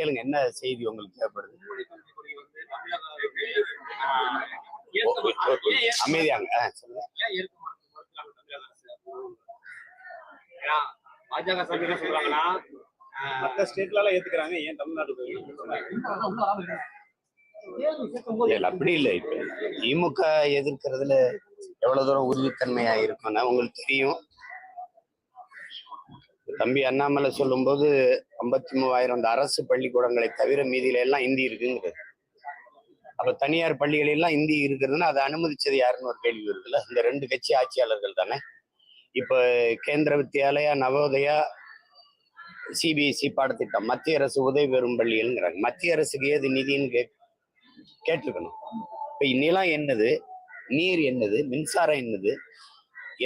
கேளுங்க என்ன செய்தி உங்களுக்கு தேவைப்படுது? அமைதியாங்க. ஏன்னா, பாஜக சாமி சொல்றாங்கன்னா மற்ற ஸ்டேட்ல ஏத்துக்கிறாங்க ஏன் தமிழ்நாடு அப்படி இல்லை இப்ப திமுக எதிர்க்கிறதுல எவ்வளவு தூரம் உறுதித்தன்மையா இருக்கும்னா உங்களுக்கு தெரியும். தம்பி அண்ணாமலை சொல்லும்போது ஐம்பத்தி மூவாயிரம் அந்த அரசு பள்ளிக்கூடங்களை தவிர மீதியில எல்லாம் இந்தி இருக்குங்கிறது. அப்ப தனியார் பள்ளிகளெல்லாம் இந்தி இருக்குதுன்னா அதை அனுமதிச்சது யாருன்னு ஒரு கேள்வி இருக்குல்ல இந்த ரெண்டு கட்சி ஆட்சியாளர்கள் தானே? இப்ப கேந்திர வித்யாலயா நவோதயா சிபிஎஸ்சி பாடத்திட்டம் மத்திய அரசு உதவி பெறும் பள்ளிகள்ங்கிறாங்க. மத்திய அரசுக்கு ஏது நிதின்னு கே கேட்டிருக்கணும். இப்போ நிலம் என்னது? நீர் என்னது? மின்சாரம் என்னது?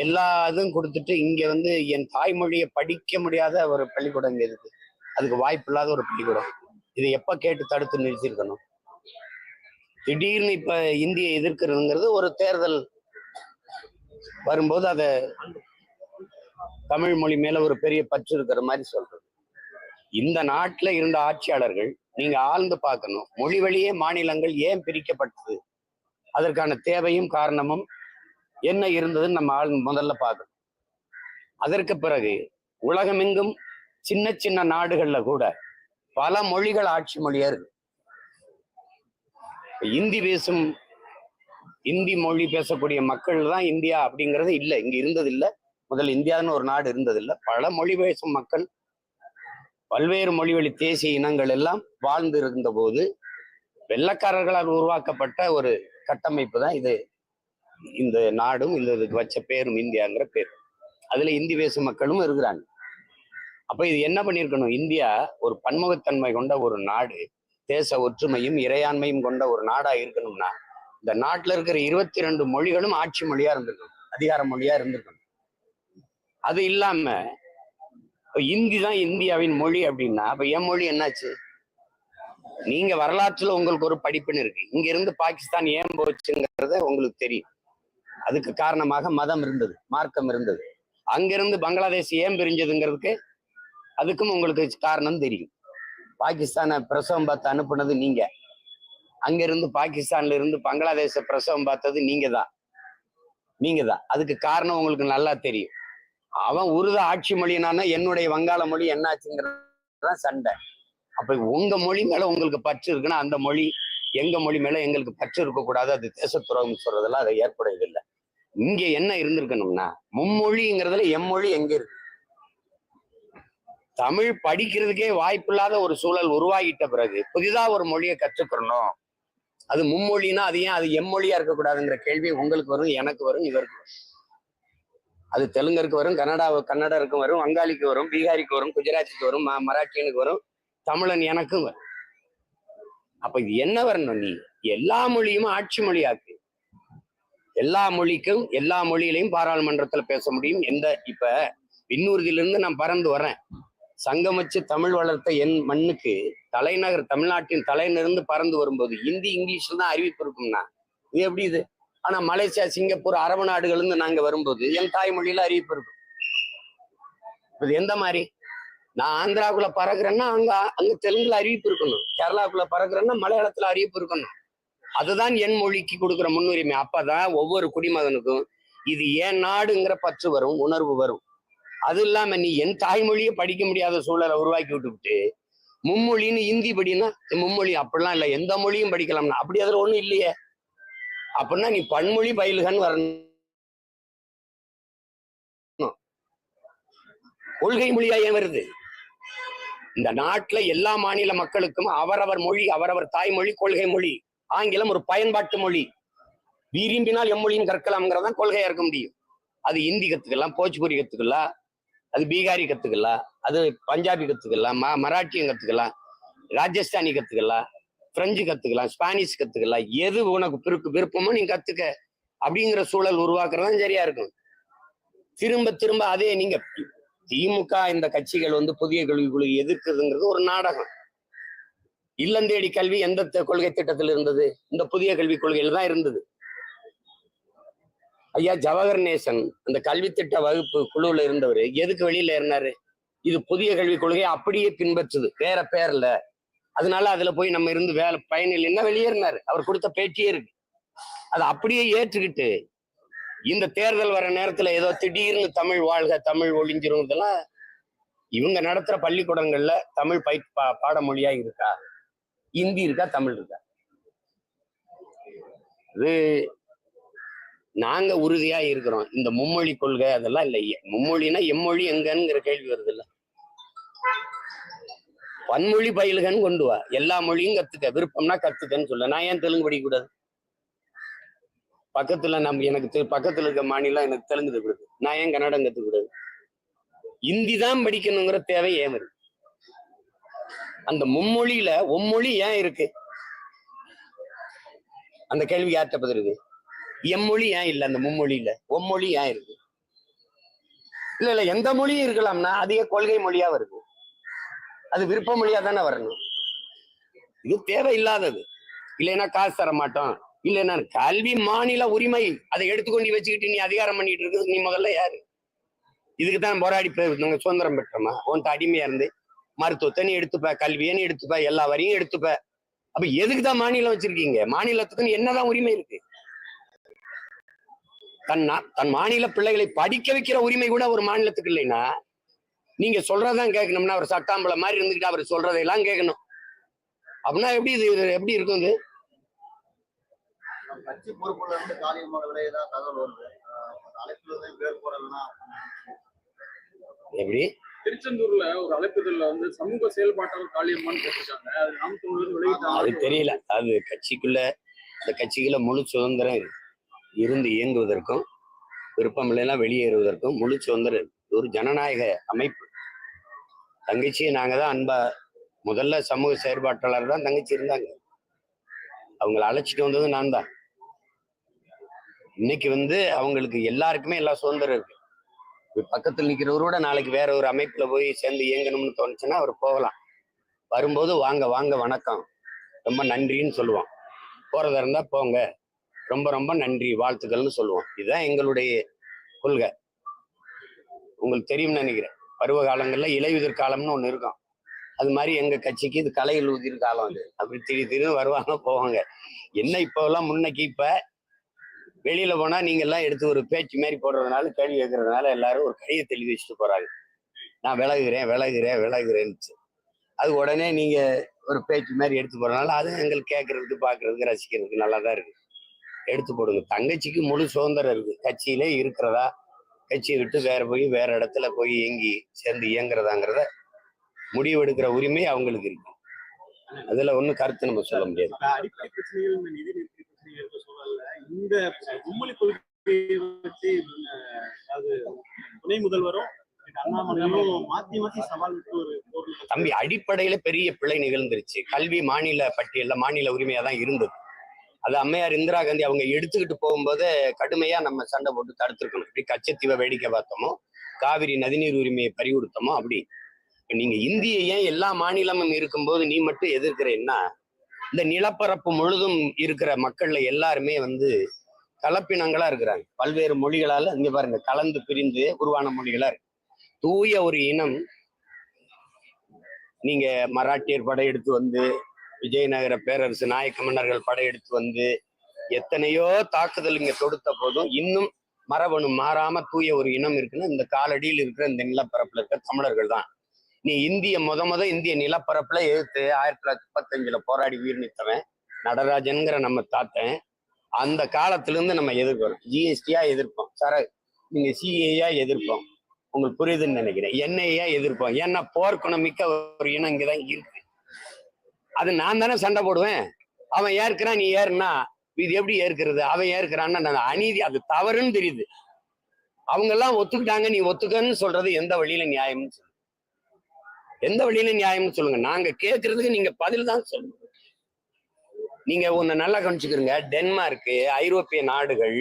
எல்லா இதுவும் கொடுத்துட்டு இங்க வந்து என் தாய்மொழியை படிக்க முடியாத ஒரு பள்ளிக்கூடம் இங்க இருக்கு. அதுக்கு வாய்ப்பு இல்லாத ஒரு பள்ளிக்கூடம். இதை எப்ப கேட்டு தடுத்து நிறுத்திருக்கணும் திடீர்னு இப்ப இந்தியை எதிர்க்கிறதுங்கிறது ஒரு தேர்தல் வரும்போது அதை தமிழ் மொழி மேல ஒரு பெரிய பற்று இருக்கிற மாதிரி சொல்றது. இந்த நாட்டுல இருந்த ஆட்சியாளர்கள் நீங்க ஆழ்ந்து பார்க்கணும். மொழி வழியே மாநிலங்கள் ஏன் பிரிக்கப்பட்டது? அதற்கான தேவையும் காரணமும் என்ன இருந்ததுன்னு நம்ம ஆள் முதல்ல பார்க்கணும். அதற்கு பிறகு உலகமெங்கும் சின்ன சின்ன நாடுகள்ல கூட பல மொழிகள் ஆட்சி மொழியா இருக்கு இந்தி பேசும் இந்தி மொழி பேசக்கூடிய மக்கள் தான் இந்தியா அப்படிங்கிறது இல்லை. இங்க இருந்தது இல்ல முதல்ல இந்தியான்னு ஒரு நாடு இருந்தது இல்ல பல மொழி பேசும் மக்கள் பல்வேறு மொழிவழி தேசிய இனங்கள் எல்லாம் வாழ்ந்து இருந்த போது வெள்ளக்காரர்களால் உருவாக்கப்பட்ட ஒரு கட்டமைப்பு தான் இது. இந்த நாடும் இந்த இதுக்கு வச்ச பேரும் இந்தியாங்கிற பேர். அதுல இந்தி பேசும் மக்களும் இருக்கிறாங்க. அப்ப இது என்ன பண்ணியிருக்கணும் இந்தியா ஒரு பன்முகத்தன்மை கொண்ட ஒரு நாடு தேச ஒற்றுமையும் இறையாண்மையும் கொண்ட ஒரு நாடா இருக்கணும்னா இந்த நாட்டுல இருக்கிற இருபத்தி ரெண்டு மொழிகளும் ஆட்சி மொழியா இருந்திருக்கணும் அதிகார மொழியா இருந்திருக்கணும். அது இல்லாம இந்தி தான் இந்தியாவின் மொழி அப்படின்னா அப்ப என் மொழி என்னாச்சு? நீங்க வரலாற்றுல உங்களுக்கு ஒரு படிப்புன்னு இருக்கு. இங்க இருந்து பாகிஸ்தான் ஏன் போச்சுங்கிறத உங்களுக்கு தெரியும். அதுக்கு காரணமாக மதம் இருந்தது மார்க்கம் இருந்தது. அங்கிருந்து பங்களாதேஷ் ஏன் பிரிஞ்சதுங்கிறதுக்கு அதுக்கும் உங்களுக்கு காரணம் தெரியும். பாகிஸ்தானை பிரசவம் பார்த்து அனுப்புனது நீங்க. அங்கிருந்து பாகிஸ்தான்ல இருந்து பங்களாதேச பிரசவம் பார்த்தது நீங்க தான். நீங்க தான். அதுக்கு காரணம் உங்களுக்கு நல்லா தெரியும். அவன் உருத ஆட்சி மொழினானா என்னுடைய வங்காள மொழி என்னாச்சுங்கிறது சண்டை. அப்ப உங்க மொழி மேல உங்களுக்கு பற்று இருக்குன்னா அந்த மொழி எங்க மொழி மேல எங்களுக்கு பற்று இருக்கக்கூடாது. அது தேசத்துறவுன்னு சொல்றதெல்லாம் அதை ஏற்புடையதில்லை. இங்க என்ன இருந்திருக்கணும்னா மும்மொழிங்கிறதுல எம்மொழி எங்க இருக்கு? தமிழ் படிக்கிறதுக்கே வாய்ப்பில்லாத ஒரு சூழல் உருவாகிட்ட பிறகு புதிதா ஒரு மொழியை கற்றுக்கணும் அது மும்மொழினா அது ஏன் அது எம்மொழியா இருக்கக்கூடாதுங்கிற கேள்வி உங்களுக்கு வரும் எனக்கு வரும் இவருக்கு வரும். அது தெலுங்கருக்கு வரும் கன்னடா கன்னடருக்கும் வரும் வங்காளிக்கு வரும் பீகாரிக்கு வரும் குஜராத்திக்கு வரும் மராட்டியனுக்கு வரும் தமிழன் எனக்கும் வரும். அப்ப இது என்ன வரணும் நீ? எல்லா மொழியும் ஆட்சி மொழியாக்கு. எல்லா மொழிக்கும் எல்லா மொழியிலையும் பாராளுமன்றத்துல பேச முடியும். எந்த இப்ப விண்ணூர்தியிலிருந்து நான் பறந்து வரேன் சங்கமிச்சு தமிழ் வளர்த்த என் மண்ணுக்கு தலைநகர் தமிழ்நாட்டின் தலைநிருந்து பறந்து வரும்போது ஹிந்தி இங்கிலீஷ்ல தான் அறிவிப்பு இருக்கும்னா இது எப்படி இது? ஆனா மலேசியா சிங்கப்பூர் அரபு நாடுகள் இருந்து நாங்க வரும்போது என் தாய்மொழியில அறிவிப்பு இருக்கும் இது எந்த மாதிரி? நான் ஆந்திராக்குள்ள பறக்குறேன்னா அங்க அங்க தெலுங்குல அறிவிப்பு இருக்கணும். கேரளாக்குள்ள பறக்குறேன்னா மலையாளத்துல அறிவிப்பு இருக்கணும். அதுதான் என் மொழிக்கு கொடுக்குற முன்னுரிமை. அப்பதான் ஒவ்வொரு குடிமகனுக்கும் இது என் நாடுங்கிற பற்று வரும் உணர்வு வரும். அது இல்லாம நீ என் தாய்மொழியை படிக்க முடியாத சூழலை உருவாக்கி விட்டுவிட்டு மும்மொழின்னு ஹிந்தி படின்னா மும்மொழி அப்படிலாம் இல்லை. எந்த மொழியும் படிக்கலாம்னா அப்படி அதில் ஒண்ணும் இல்லையே. அப்படின்னா நீ பன்மொழி பயில்கன்னு வரணும். கொள்கை மொழியா ஏன் வருது? இந்த நாட்டுல எல்லா மாநில மக்களுக்கும் அவரவர் மொழி அவரவர் தாய்மொழி கொள்கை மொழி. ஆங்கிலம் ஒரு பயன்பாட்டு மொழி. விரும்பினால் எம்மொழியும் கற்கலாம்ங்கிறதான் கொள்கையா இருக்க முடியும். அது ஹிந்தி கத்துக்கலாம் போஜ்பூரி கத்துக்கலாம் அது பீகாரி கத்துக்கலாம் அது பஞ்சாபி கத்துக்கலாம் ம மராட்டியம் கத்துக்கலாம் ராஜஸ்தானி கத்துக்கலாம் பிரெஞ்சு கத்துக்கலாம் ஸ்பானிஷ் கத்துக்கலாம் எது உனக்கு பிறகு விருப்பமோ நீ கத்துக்க. அப்படிங்கிற சூழல் உருவாக்குறதான் சரியா இருக்கும் திரும்ப திரும்ப அதே நீங்க திமுக இந்த கட்சிகள் வந்து புதிய கல்விக்குழு எதிர்க்குதுங்கிறது ஒரு நாடகம். இல்லந்தேடி கல்வி எந்த கொள்கை திட்டத்தில் இருந்தது? இந்த புதிய கல்விக் கொள்கையில் தான் இருந்தது. ஐயா ஜவஹர் நேசன் அந்த கல்வி திட்ட வகுப்பு குழுவுல இருந்தவர் எதுக்கு வெளியில இருந்தாரு இது புதிய கல்விக் கொள்கையை அப்படியே பின்பற்றுது வேற பேர்ல. அதனால அதுல போய் நம்ம இருந்து வேலை பயனில் என்ன வெளியேறினாரு? அவர் கொடுத்த பேட்டியே இருக்கு. அதை அப்படியே ஏற்றுக்கிட்டு இந்த தேர்தல் வர நேரத்துல ஏதோ திடீர்னு தமிழ் வாழ்க தமிழ் ஒழிஞ்சிரும் இதெல்லாம் இவங்க நடத்துற பள்ளிக்கூடங்கள்ல தமிழ் பை பா- பாடமொழியா இருக்கா? இந்தி இருக்கா தமிழ் இருக்கா? இது நாங்க உறுதியா இருக்கிறோம். இந்த மும்மொழி கொள்கை அதெல்லாம் இல்லை. மும்மொழினா எம்மொழி எங்கங்கிற கேள்வி வருது இல்ல பன்மொழி பயிலுகன்னு கொண்டு வா. எல்லா மொழியும் கத்துக்க. விருப்பம்னா கத்துக்கன்னு சொல்ல. நான் ஏன் தெலுங்கு படிக்கக்கூடாது? பக்கத்துல நம்ம எனக்கு பக்கத்துல இருக்க மாநிலம் எனக்கு தெலுங்கு கொடுக்கு நான் ஏன் கன்னடம் கத்துக்க கூடாது இந்தி தான் படிக்கணுங்கிற தேவை ஏன் இருக்கு அந்த மும்மொழியில ஒம்மொழி ஏன் இருக்கு? அந்த கேள்வி யார்கிட்ட பதில் இருக்கு எம்மொழி ஏன் இல்லை அந்த மும்மொழியில? ஒம்மொழி ஏன் இருக்கு? இல்ல இல்ல எந்த மொழியும் இருக்கலாம்னா அதிக கொள்கை மொழியா வருது. அது விருப்ப மொழியா தானே வரணும். இது தேவையில்லாதது. இல்லைன்னா காசு தர மாட்டோம். இல்லைன்னா கல்வி மாநில உரிமை. அதை எடுத்துக்கொண்டு வச்சுக்கிட்டு நீ அதிகாரம் பண்ணிட்டு இருக்கு நீ முதல்ல யாரு? இதுக்கு தான் போராடி பெ- சுதந்திரம் பெற்றோமா? உன்ட்ட அடிமையா இருந்து மருத்துவத்தை நீ எடுத்துப்ப கல்வியை நீ எடுத்துப்ப எல்லா வரையும் எடுத்துப்ப. அப்ப எதுக்கு தான் மாநிலம் வச்சிருக்கீங்க? மாநிலத்துக்கு என்னதான் உரிமை இருக்கு? தன் தன் மாநில பிள்ளைகளை படிக்க வைக்கிற உரிமை கூட ஒரு மாநிலத்துக்கு இல்லைன்னா நீங்க சொல்றதான் கேட்கணும்னா அவர் சட்டாம்பளை மாதிரி இருந்துகிட்டு அவர் சொல்றதையெல்லாம் கேட்கணும். அப்படின்னா எப்படி இது எப்படி இருக்கும் இது? கட்சி பொறுப்புல இருந்து காலியமாக தகவல் வருது? எப்படி? திருச்செந்தூர்ல ஒரு அழைப்புதல்ல வந்து சமூக செயல்பாட்டாளர் காளியம்மான்னு போட்டிருக்காங்க. அது நாம் அது தெரியல. அது கட்சிக்குள்ள அந்த கட்சிக்குள்ள முழு சுதந்திரம் இருந்து இயங்குவதற்கும் விருப்பம் இல்லைன்னா வெளியேறுவதற்கும் முழு சுதந்திரம் ஒரு ஜனநாயக அமைப்பு. தங்கச்சியை நாங்க தான் அன்பா முதல்ல சமூக செயற்பாட்டாளர் தான் தங்கச்சி இருந்தாங்க. அவங்கள அழைச்சிட்டு வந்தது நான் தான். இன்னைக்கு வந்து அவங்களுக்கு எல்லாருக்குமே எல்லா சுதந்திரம் இருக்கு. பக்கத்தில் நிற்கிறவரோட நாளைக்கு வேற ஒரு அமைப்பில் போய் சேர்ந்து இயங்கணும்னு தோணுச்சுன்னா அவர் போகலாம். வரும்போது வாங்க வாங்க வணக்கம். ரொம்ப நன்றின்னு சொல்லுவோம் போகிறதா இருந்தால் போங்க. ரொம்ப ரொம்ப நன்றி வாழ்த்துக்கள்னு சொல்லுவோம் இதுதான் எங்களுடைய கொள்கை. உங்களுக்கு தெரியும்னு நினைக்கிறேன். பருவ காலங்களில் இலையுதிர் காலம்னு ஒன்று இருக்கும். அது மாதிரி எங்கள் கட்சிக்கு இது கலையில் உதிர் காலம் அது. அப்படி திடீர் திடீர்னு வருவாங்க போவாங்க. என்ன இப்போலாம் முன்னைக்கு இப்போ வெளியில போனா நீங்க எல்லாம் எடுத்து ஒரு பேச்சு மாதிரி போடுறதுனால கேள்வி கேட்கறதுனால எல்லாரும் ஒரு கையை எழுதி வச்சுட்டு போறாங்க. நான் விலகுறேன் விலகுறேன் விலகுறேன்னு அது உடனே நீங்க ஒரு பேச்சு மாதிரி எடுத்து போறதுனால அது எங்களுக்கு கேட்கறதுக்கு பாக்குறதுக்கு ரசிக்கிறதுக்கு நல்லா தான் இருக்கு. எடுத்து போடுங்க. தங்கச்சிக்கு முழு சுதந்திரம் இருக்கு. கட்சியிலே இருக்கிறதா? கட்சியை விட்டு வேற போய் வேற இடத்துல போய் இயங்கி சேர்ந்து இயங்குறதாங்கிறத முடிவெடுக்கிற உரிமை அவங்களுக்கு இருக்கு. அதுல ஒன்றும் கருத்து நம்ம சொல்ல முடியாது. இருக்க சூழல்ல இந்த மும்மொழி கொள்கையை வச்சு அது துணை முதல்வரும் தம்பி அடிப்படையில பெரிய பிழை நிகழ்ந்துருச்சு. கல்வி மாநில பட்டியல்ல மாநில உரிமையா தான் இருந்தது. அது அம்மையார் இந்திரா காந்தி அவங்க எடுத்துக்கிட்டு போகும்போது கடுமையா நம்ம சண்டை போட்டு தடுத்துருக்கணும். இப்படி கச்சத்தீவை வேடிக்கை பார்த்தோமோ காவிரி நதிநீர் உரிமையை பறிகொடுத்தோமோ அப்படி. நீங்க இந்திய ஏன் எல்லா மாநிலமும் இருக்கும்போது நீ மட்டும் எதிர்க்கிறேன்னா இந்த நிலப்பரப்பு முழுதும் இருக்கிற மக்கள்ல எல்லாருமே வந்து கலப்பினங்களா இருக்கிறாங்க. பல்வேறு மொழிகளால இங்க பாருங்க கலந்து பிரிந்து உருவான மொழிகளா இருக்கு. தூய ஒரு இனம் நீங்க மராட்டியர் படையெடுத்து வந்து விஜயநகர பேரரசு நாயக்க மன்னர்கள் படையெடுத்து வந்து எத்தனையோ தாக்குதல் இங்க தொடுத்த போதும் இன்னும் மரபணு மாறாம தூய ஒரு இனம் இருக்குன்னு இந்த காலடியில் இருக்கிற இந்த நிலப்பரப்புல இருக்க தமிழர்கள் தான். நீ இந்திய முத முத இந்திய நிலப்பரப்புல எதிர்த்து ஆயிரத்தி தொள்ளாயிரத்தி முப்பத்தஞ்சுல போராடி உயிர் நீத்தவன் நடராஜன்கிற நம்ம தாத்தன். அந்த காலத்துல இருந்து நம்ம எதிர்க்கிறோம். ஜிஎஸ்டியா எதிர்ப்போம். சார நீங்க சிஏயா எதிர்ப்போம். உங்களுக்கு புரியுதுன்னு நினைக்கிறேன். என்ஐயா எதிர்ப்போம். ஏன்னா போர்க்குணம் மிக்க ஒரு இனம் இங்கதான் இருக்கு. அது நான் தானே சண்டை போடுவேன். அவன் ஏற்கிறான் நீ ஏறுனா இது எப்படி ஏற்கிறது? அவன் ஏற்கிறான்னு நான் அநீதி அது தவறுன்னு தெரியுது. அவங்க எல்லாம் ஒத்துக்கிட்டாங்க நீ ஒத்துக்கன்னு சொல்றது எந்த வழியில நியாயம்னு சொல்லு எந்த வழியில நியாயம்னு சொல்லுங்க. நாங்க கேட்கறதுக்கு நீங்க பதில் தான் சொல்லணும். நீங்க ஒண்ணு நல்லா கவனிச்சுக்கிறீங்க டென்மார்க்கு ஐரோப்பிய நாடுகள்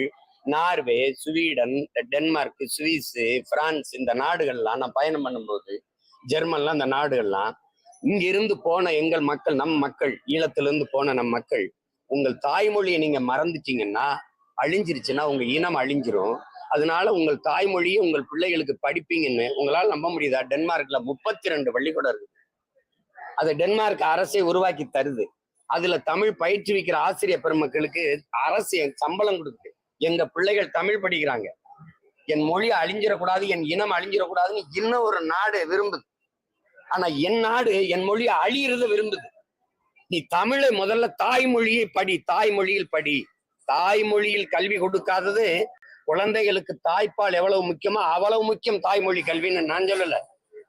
Norway Sweden Denmark Swiss France இந்த நாடுகள்லாம் நான் பயணம் பண்ணும்போது ஜெர்மன்லாம் இந்த நாடுகள்லாம் இங்கிருந்து போன எங்கள் மக்கள் நம் மக்கள் ஈழத்துல இருந்து போன நம் மக்கள் உங்கள் தாய்மொழியை நீங்க மறந்துட்டீங்கன்னா அழிஞ்சிருச்சுன்னா உங்க இனம் அழிஞ்சிரும். அதனால உங்கள் தாய்மொழியை உங்கள் பிள்ளைகளுக்கு படிப்பீங்கன்னு உங்களால நம்ப முடியுதா? டென்மார்க்ல முப்பத்தி ரெண்டு பள்ளிக்கூடம் இருக்கு. அதை டென்மார்க் அரசே உருவாக்கி தருது. அதுல தமிழ் பயிற்றுவிக்கிற ஆசிரியர் பெருமக்களுக்கு அரசு என் சம்பளம் கொடுக்குது. எங்க பிள்ளைகள் தமிழ் படிக்கிறாங்க. என் மொழி அழிஞ்சிடக்கூடாது என் இனம் அழிஞ்சிடக்கூடாதுன்னு இன்னும் ஒரு நாடு விரும்புது. ஆனா என் நாடு என் மொழி அழியிறத விரும்புது. நீ தமிழை முதல்ல தாய்மொழியை படி தாய்மொழியில் படி. தாய்மொழியில் கல்வி கொடுக்காதது குழந்தைகளுக்கு தாய்ப்பால் எவ்வளவு முக்கியமோ அவ்வளவு முக்கியம் தாய்மொழி கல்வின்னு நான் சொல்லல.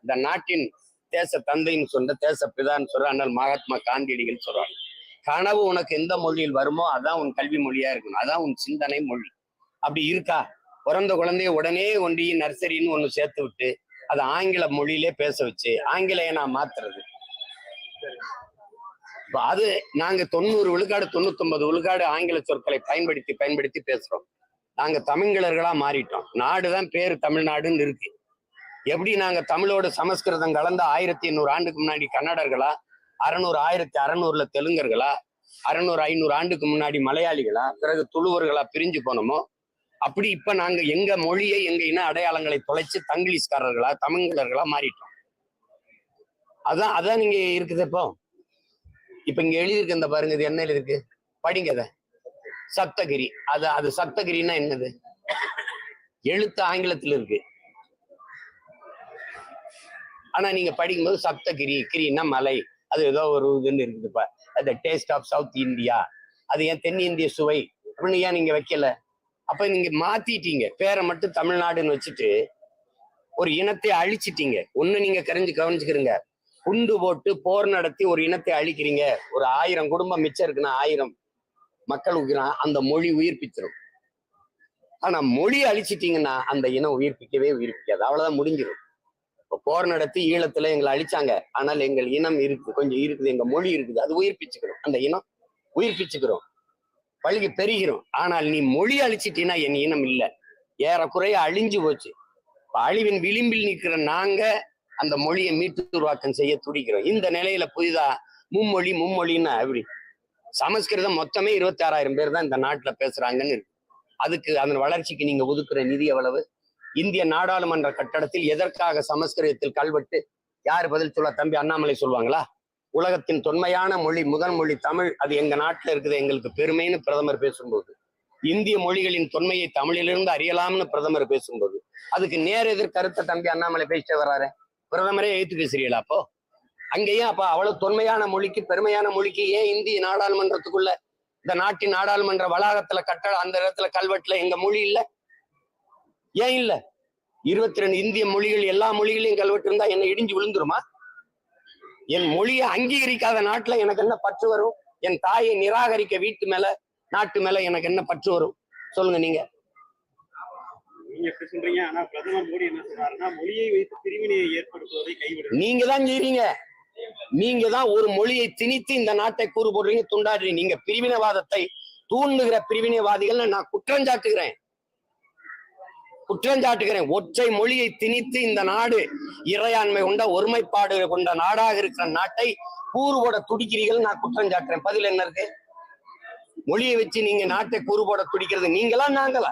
இந்த நாட்டின் தேச தந்தைன்னு சொன்ன தேச பிதான்னு சொல்ற அண்ணல் மகாத்மா காந்தியடிகள் சொல்றாங்க. கனவு உனக்கு எந்த மொழியில் வருமோ அதான் உன் கல்வி மொழியா இருக்கணும். அதான் உன் சிந்தனை மொழி. அப்படி இருக்கா? பிறந்த குழந்தைய உடனே ஒண்டி நர்சரின்னு ஒன்று சேர்த்து விட்டு அதை ஆங்கில மொழியிலே பேச வச்சு ஆங்கிலேயனா மாத்துறது. அது நாங்க தொண்ணூறு விழுக்காடு தொண்ணூத்தொன்பது விழுக்காடு ஆங்கில சொற்களை பயன்படுத்தி பயன்படுத்தி பேசுறோம். நாங்க தமிழர்களா மாறிட்டோம். நாடுதான் பேரு தமிழ்நாடுன்னு இருக்கு. எப்படி நாங்க தமிழோட சமஸ்கிருதம் கலந்த ஆயிரத்தி எண்ணூறு ஆண்டுக்கு முன்னாடி கன்னடர்களா அறநூறு ஆயிரத்தி அறநூறுல தெலுங்கர்களா அறநூறு ஐநூறு ஆண்டுக்கு முன்னாடி மலையாளிகளா பிறகு துளுவர்களா பிரிஞ்சு போனோமோ அப்படி இப்ப நாங்க எங்க மொழியை எங்க இன அடையாளங்களை தொலைச்சு தங்கிலீஷ்காரர்களா தமிழர்களா மாறிட்டோம். அதான் அதான் நீங்க இருக்குது இப்போ. இப்ப இங்க எழுதியிருக்கு இந்த பாருங்க இது என்ன எழுதிருக்கு படிங்க அதை. சப்தகிரி. அது அது சப்தகிரின்னா என்னது? எழுத்து ஆங்கிலத்துல இருக்கு. ஆனா நீங்க படிக்கும்போது சப்தகிரி கிரின்னா மலை. அது ஏதோ ஒரு இதுன்னு இருக்குதுப்பா அது டேஸ்ட் ஆஃப் சவுத் இந்தியா அது ஏன் தென்னிந்திய சுவை? அப்படின்னு ஏன் நீங்க வைக்கல? அப்ப நீங்க மாத்திட்டீங்க. பேரை மட்டும் தமிழ்நாடுன்னு வச்சுட்டு ஒரு இனத்தை அழிச்சிட்டீங்க. ஒண்ணு நீங்க கரைஞ்சு கவனிச்சுக்கிறீங்க. குண்டு போட்டு போர் நடத்தி ஒரு இனத்தை அழிக்கிறீங்க. ஒரு ஆயிரம் குடும்பம் மிச்சம் இருக்குன்னா ஆயிரம். மக்கள் உயிரா அந்த மொழி உயிர்ப்பிச்சிடும் ஆனா மொழி அழிச்சிட்டீங்கன்னா அந்த இனம் உயிர்ப்பிக்கவே உயிர்ப்பிக்காது. அவ்வளவுதான் முடிஞ்சிடும் இப்போ போர் நடத்தி ஈழத்துல எங்களை அழிச்சாங்க. ஆனால் எங்கள் இனம் இருக்குது கொஞ்சம் இருக்குது எங்க மொழி இருக்குது அது உயிர்ப்பிச்சுக்கிறோம். அந்த இனம் உயிர்ப்பிச்சுக்கிறோம். பழகி பெருகிறோம். ஆனால் நீ மொழி அழிச்சிட்டீன்னா என் இனம் இல்லை. ஏறக்குறைய அழிஞ்சு போச்சு. அழிவின் விளிம்பில் நிற்கிற நாங்க அந்த மொழியை மீட்டு உருவாக்கம் செய்ய துடிக்கிறோம். இந்த நிலையில புதிதா மும்மொழி மும்மொழின்னா எப்படி? சமஸ்கிருதம் மொத்தமே இருபத்தி ஆறாயிரம் பேர் தான் இந்த நாட்டுல பேசுறாங்கன்னு இருக்கு. அதுக்கு அதன் வளர்ச்சிக்கு நீங்க ஒதுக்குற நிதி எவ்வளவு? இந்திய நாடாளுமன்ற கட்டடத்தில் எதற்காக சமஸ்கிருதத்தில் கல்வெட்டு யார் பதில் சொல்ல தம்பி அண்ணாமலை சொல்லுவாங்களா? உலகத்தின் தொன்மையான மொழி முதன்மொழி தமிழ் அது எங்க நாட்டுல இருக்குது எங்களுக்கு பெருமைன்னு பிரதமர் பேசும்போது. இந்திய மொழிகளின் தொன்மையை தமிழிலிருந்து அறியலாம்னு பிரதமர் பேசும்போது. அதுக்கு நேர் எதிர் கருத்தை தம்பி அண்ணாமலை பேசிட்டு வர்றாரு. பிரதமரே எழுத்து பேசுறீங்களா அப்போ? அங்கேயும் அப்ப அவ்வளவு தொன்மையான மொழிக்கு பெருமையான மொழிக்கு ஏன் இந்திய நாடாளுமன்றத்துக்குள்ள இந்த நாட்டின் நாடாளுமன்ற வளாகத்துல கட்டட அந்த இடத்துல கல்வெட்டுல எங்க மொழி இல்ல? ஏன் இல்ல? இருபத்தி ரெண்டு இந்திய மொழிகள் எல்லா மொழிகளையும் கல்வெட்டு இருந்தா என்ன இடிஞ்சு விழுந்துருமா? என் மொழியை அங்கீகரிக்காத நாட்டுல எனக்கு என்ன பற்று வரும்? என் தாயை நிராகரிக்க வீட்டு மேல நாட்டு மேல எனக்கு என்ன பற்று வரும்? சொல்லுங்க நீங்க. நீங்க தான் செய்றீங்க. நீங்க தான் ஒரு மொழியை திணித்து இந்த நாட்டை கூறு போடுறீங்க துண்டாடுறீங்க. நீங்க பிரிவினைவாதத்தை தூண்டுகிற பிரிவினைவாதிகள் நான் குற்றஞ்சாட்டுகிறேன். குற்றஞ்சாட்டுகிறேன். ஒற்றை மொழியை திணித்து இந்த நாடு இறையாண்மை கொண்ட ஒருமைப்பாடு கொண்ட நாடாக இருக்கிற நாட்டை கூறு போட துடிக்கிறீர்கள் நான் குற்றஞ்சாட்டுறேன். பதில் என்ன இருக்கு? மொழியை வச்சு நீங்க நாட்டை கூறு போட துடிக்கிறது நீங்களா நாங்களா?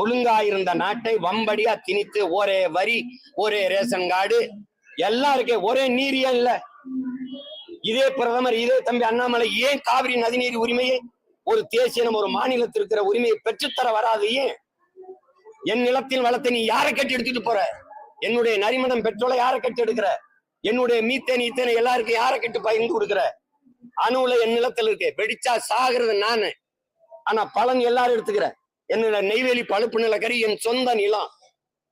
ஒழுங்கா இருந்த நாட்டை வம்படியா திணித்து ஒரே வரி ஒரே ரேஷன் கார்டு எல்லாம் ஒரே நீரியா இல்ல. இதே பிரதமர் இதே தம்பி அண்ணாமலை ஏன் காவிரி நதிநீர் உரிமையை ஒரு தேசியம் ஒரு மாநிலத்தில் இருக்கிற உரிமையை பெற்றுத்தர வராது? ஏன்? என் நிலத்தில் வளத்தை நீ யாரை கட்டி எடுத்துட்டு போற? என்னுடைய நரிமணம் பெட்ரோலை யாரை கட்டி எடுக்கிற? என்னுடைய மீத்தேன் ஈத்தேன் எல்லாருக்கும் யாரை கட்டி பகிர்ந்து கொடுக்குற? அணுல என் நிலத்தில் இருக்கு வெடிச்சா சாகிறது நானு. ஆனா பலன் எல்லாரும் எடுத்துக்கிற. என்னோட நெய்வேலி பழுப்பு நிலக்கரி என் சொந்த நிலம்.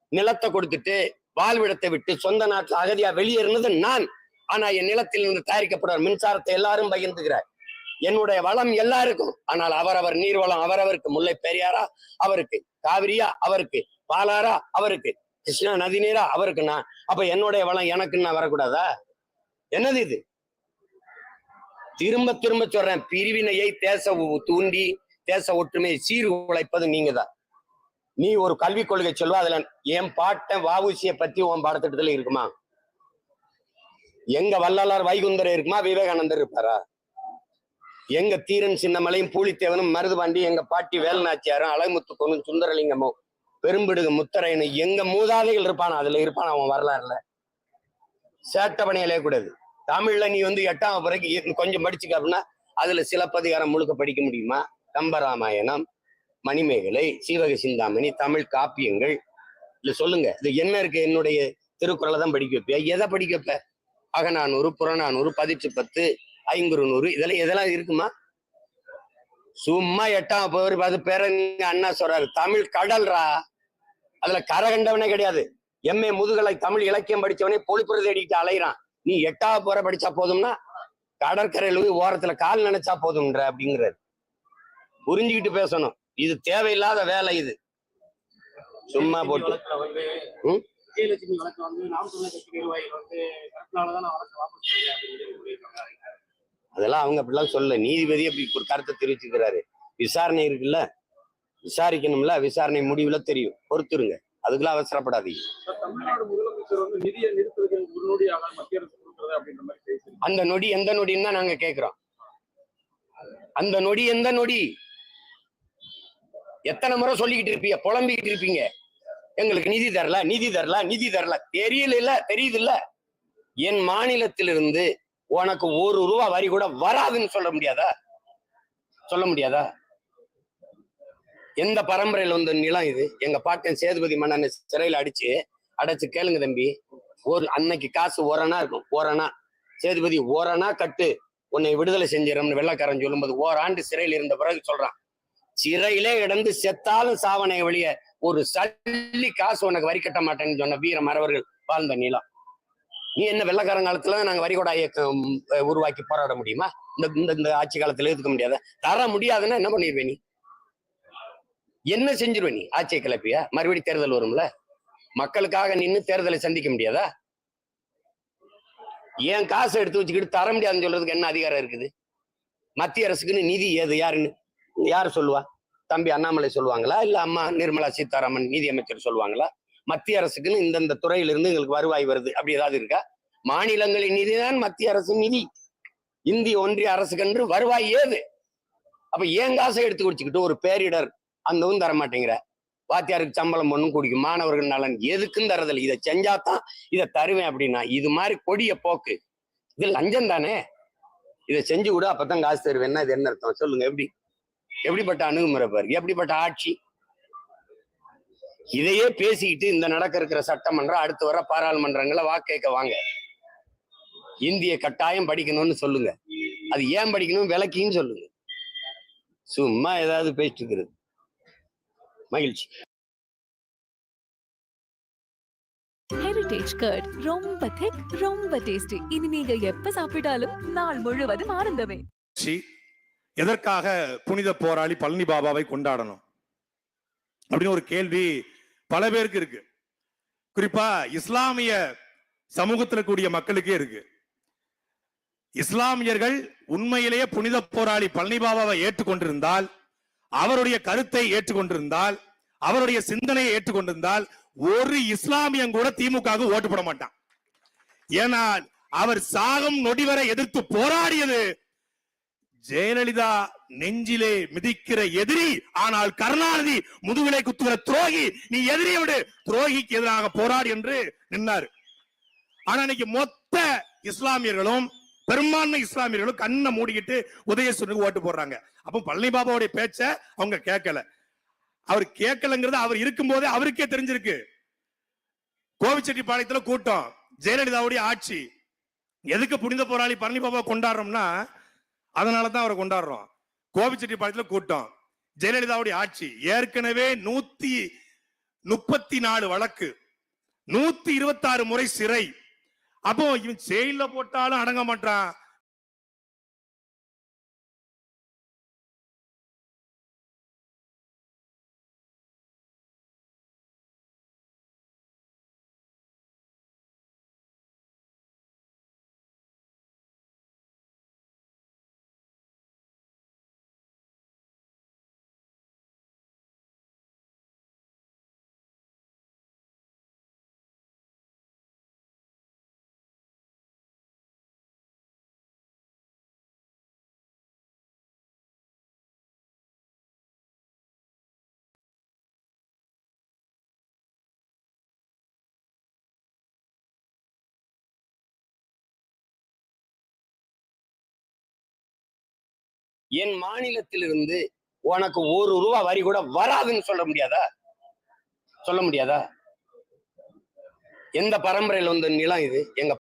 நிலத்தை கொடுத்துட்டு வாழ்விடத்தை விட்டு சொந்த நாட்டுல அகதியா வெளியேறினது நான். ஆனா என் நிலத்தில் இருந்து தயாரிக்கப்படுற மின்சாரத்தை எல்லாரும் பகிர்ந்துகிறார் என்னுடைய வளம் எல்லாருக்கும் ஆனால் அவரவர் நீர்வளம் அவரவருக்கு முல்லை பெரியாரா அவருக்கு காவிரியா அவருக்கு பாலாரா அவருக்கு கிருஷ்ணா நதி நீரா அவருக்கு நான். அப்ப என்னுடைய வளம் எனக்கு வரக்கூடாதா? என்னது இது? திரும்ப திரும்ப சொல்றேன் பிரிவினையை தேச உ- தூண்டி தேச ஒற்றுமையை சீர்குலைப்பது நீங்க தான் நீ ஒரு கல்விக் கொள்கை சொல்வா அதுல என் பாட்டன் வாவுசிய பத்தி உன் பாடத்திட்டத்துல இருக்குமா? எங்க வள்ளலார் வைகுந்தர் இருக்குமா? விவேகானந்தர் இருப்பாரா? எங்க தீரன் சின்னமலையும் பூலித்தேவனும் மருதுபாண்டி எங்க பாட்டி வேலநாச்சியாரும் அழகுமுத்துக்கோனும் சுந்தரலிங்கமும் பெரும்பிடுகு முத்தரையனு எங்க மூதாதைகள் இருப்பானா? அதுல இருப்பான் அவன் வரலாறுல? சேட்டை பணியிலே கூடாது. தமிழ்ல நீ வந்து எட்டாம் பிறகு கொஞ்சம் படிச்சுக்க அப்படின்னா அதுல சிலப்பதிகாரம் முழுக்க படிக்க முடியுமா? கம்பராமாயணம் மணிமேகலை சீவக சிந்தாமணி தமிழ் காப்பியங்கள். இல்ல சொல்லுங்க இது என்ன இருக்கு? என்னுடைய திருக்குறளை தான் படிக்க வைப்பியா? எதை படிக்க வைப்ப? அகநானூறு புறநானூறு பதிற்று பத்து ஐங்குறு நூறு இதெல்லாம் இதெல்லாம் இருக்குமா? சும்மா எட்டாம் பேர் அது பேர அண்ணா சொல்றாரு தமிழ் கடல்ரா அதுல கரை கண்டவனே கிடையாது. எம்ஏ முதுகலை தமிழ் இலக்கியம் படிச்சவனே பொழிப்புற தேடிட்டு அலைகிறான் நீ எட்டாவது போற படிச்சா போதும்னா கடற்கரையில் போய் ஓரத்துல கால் நினைச்சா போதும்ன்ற அப்படிங்கிறாரு. புரிஞ்சுக்கிட்டு பேசணும். இது தேவையில்லாத வேலை இது. சும்மா போட்டு. அதெல்லாம் அவங்க அப்படிலாம் சொல்ல நீதிபதி அப்படி ஒரு கருத்தை தெரிவிச்சுக்கிறாரு. விசாரணை இருக்குல்ல? விசாரிக்கணும்ல? விசாரணை முடிவுல தெரியும். பொறுத்துருங்க. அதுக்கெல்லாம் அவசரப்படாதீங்க. அந்த நொடி எந்த நொடின்னு தான் நாங்க கேக்குறோம். அந்த நொடி எந்த நொடி? எத்தனை முறை சொல்லிக்கிட்டு இருப்பீங்க? புலம்பிக்கிட்டு இருப்பீங்க. எங்களுக்கு நிதி தரல நிதி தரல நிதி தரல. தெரியல இல்ல தெரியுது இல்ல என் மாநிலத்திலிருந்து உனக்கு ஒரு ரூபா வரி கூட வராதுன்னு சொல்ல முடியாதா? சொல்ல முடியாதா? எந்த பரம்பரையில வந்த நிலம் இது? எங்க பாட்டன் சேதுபதி மன்னனை சிறையில அடிச்சு அடைச்சு கேளுங்க தம்பி. ஒரு அன்னைக்கு காசு ஓரணா இருக்கும். ஓரணா சேதுபதி ஓரணா கட்டு. உன்னை விடுதலை செஞ்சிடம்னு வெள்ளக்காரன் சொல்லும்போது ஓராண்டு சிறையில் இருந்த பிறகு சொல்றான். சிறையிலே இடந்து செத்தாலும் சாவனை வழிய ஒரு சல்லி காசு உனக்கு வரி கட்ட மாட்டேன்னு சொன்ன வீர மறவர்கள் வாழ்ந்த நிலம். நீ என்ன வெள்ளக்காரங்காலத்துல நாங்க வரிகொடா இயக்கம் உருவாக்கி போராட முடியுமா? இந்த இந்த இந்த ஆட்சி காலத்துல எதுக்க முடியாத? தர முடியாதுன்னா என்ன பண்ணிருவே நீ? என்ன செஞ்சிருவே நீ? ஆட்சியை கிளப்பிய? மறுபடி தேர்தல் வரும்ல? மக்களுக்காக நின்னு தேர்தலை சந்திக்க முடியாதா? ஏன் காசை எடுத்து வச்சுக்கிட்டு தர முடியாதுன்னு சொல்றதுக்கு என்ன அதிகாரம் இருக்குது? மத்திய அரசுக்குன்னு நிதி ஏது? யாருன்னு? யார் சொல்லுவா? தம்பி அண்ணாமலை சொல்லுவாங்களா? இல்ல அம்மா நிர்மலா சீதாராமன் நிதி அமைச்சர் சொல்லுவாங்களா? மத்திய அரசுக்குன்னு இந்தந்த துறையிலிருந்து எங்களுக்கு வருவாய் வருது. அப்படி ஏதாவது இருக்கா? மாநிலங்களின் நிதிதான் மத்திய அரசு நிதி. இந்திய ஒன்றிய அரசுக்கென்று வருவாய் ஏது? அப்ப ஏன் காசை எடுத்து குடிச்சுக்கிட்டு ஒரு பேரிடர் அந்தவும் தர மாட்டேங்கிற? வாத்தியாருக்கு சம்பளம் ஒண்ணும் குடிக்கும். மாணவர்கள் நலன் எதுக்கும் தரதில்லை. இதை செஞ்சாதான் இதை தருவேன் அப்படின்னா இது மாதிரி கொடிய போக்கு. இது லஞ்சம் தானே? இதை செஞ்சு கூட அப்பதான் காசு தருவேன்னா இது என்ன அர்த்தம்? சொல்லுங்க எப்படி? எப்படிப்பட்ட அணுகுமுறை பாரு. எப்படிப்பட்ட ஆட்சி? இதையே பேசிக்கிட்டு இந்த நடக்க இருக்கிற சட்டமன்றம் அடுத்து வர பாராளுமன்றங்களை வாக்கு கேட்க வாங்க. இந்திய கட்டாயம் படிக்கணும்னு சொல்லுங்க. அது ஏன் படிக்கணும்? விளக்கின்னு சொல்லுங்க. சும்மா ஏதாவது பேசிட்டு இருக்கிறது. மகிழ்ச்சி. ஹெரிடேஜ் கர்ட் ரொம்ப திக் ரொம்ப டேஸ்டி இனி நீங்க எப்ப சாப்பிட்டாலும் நாள் முழுவதும் ஆனந்தமே. சி எதற்காக புனித போராளி பழனி பாபாவை கொண்டாடணும்? அப்படின்னு ஒரு கேள்வி பல பேருக்கு இருக்கு. குறிப்பா இஸ்லாமிய சமூகத்துல கூடிய மக்களுக்கே இருக்கு. இஸ்லாமியர்கள் உண்மையிலேயே புனித போராளி பழனி பாபாவை ஏற்றுக்கொண்டிருந்தால் அவருடைய கருத்தை ஏற்றுக்கொண்டிருந்தால் அவருடைய சிந்தனையை ஏற்றுக்கொண்டிருந்தால் ஒரு இஸ்லாமியன் கூட திமுக ஓட்டு போட மாட்டான். ஏன்னா அவர் சாகும் நொடிவரை எதிர்த்து போராடியது ஜெயலலிதா நெஞ்சிலே மிதிக்கிற எதிரி ஆனால் கருணாநிதி முதுகிலே குத்துகிற துரோகி. நீ எதிரியை விடு. துரோகிக்கு எதிராக போராடு என்று நின்னாரு. ஆனா இன்னைக்கு மொத்த இஸ்லாமியர்களும் பெரும்பான்மை இஸ்லாமியர்களும் கண்ணை மூடிக்கிட்டு உதயசூரனுக்கு ஓட்டு போடுறாங்க. அப்ப பழனி பாபாவுடைய பேச்ச அவங்க கேட்கல. அவர் கேட்கலங்கிறது அவர் இருக்கும்போதே அவருக்கே தெரிஞ்சிருக்கு. கோவிச்செட்டிப்பாளையத்துல கூட்டம் ஜெயலலிதாவுடைய ஆட்சி. எதுக்கு புனித போராளி பழனி பாபா கொண்டாடுறோம்னா அதனால தான் அவரை கொண்டாடுறோம். கோபிச்செட்டிப்பாளையத்துல கூட்டம். ஜெயலலிதாவுடைய ஆட்சி. ஏற்கனவே நூத்தி முப்பத்தி நாலு வழக்கு. நூத்தி இருபத்தி ஆறு முறை சிறை. அப்போ இவன் செயல போட்டாலும் அடங்க மாட்டான். என் மாநிலத்திலிருந்து உனக்கு ஒரு ரூபா வரி கூட வராதுன்னு சொல்ல முடியாதா? சொல்ல முடியாதா? எந்த பரம்பரையில் வந்த நிலம் இது? எங்க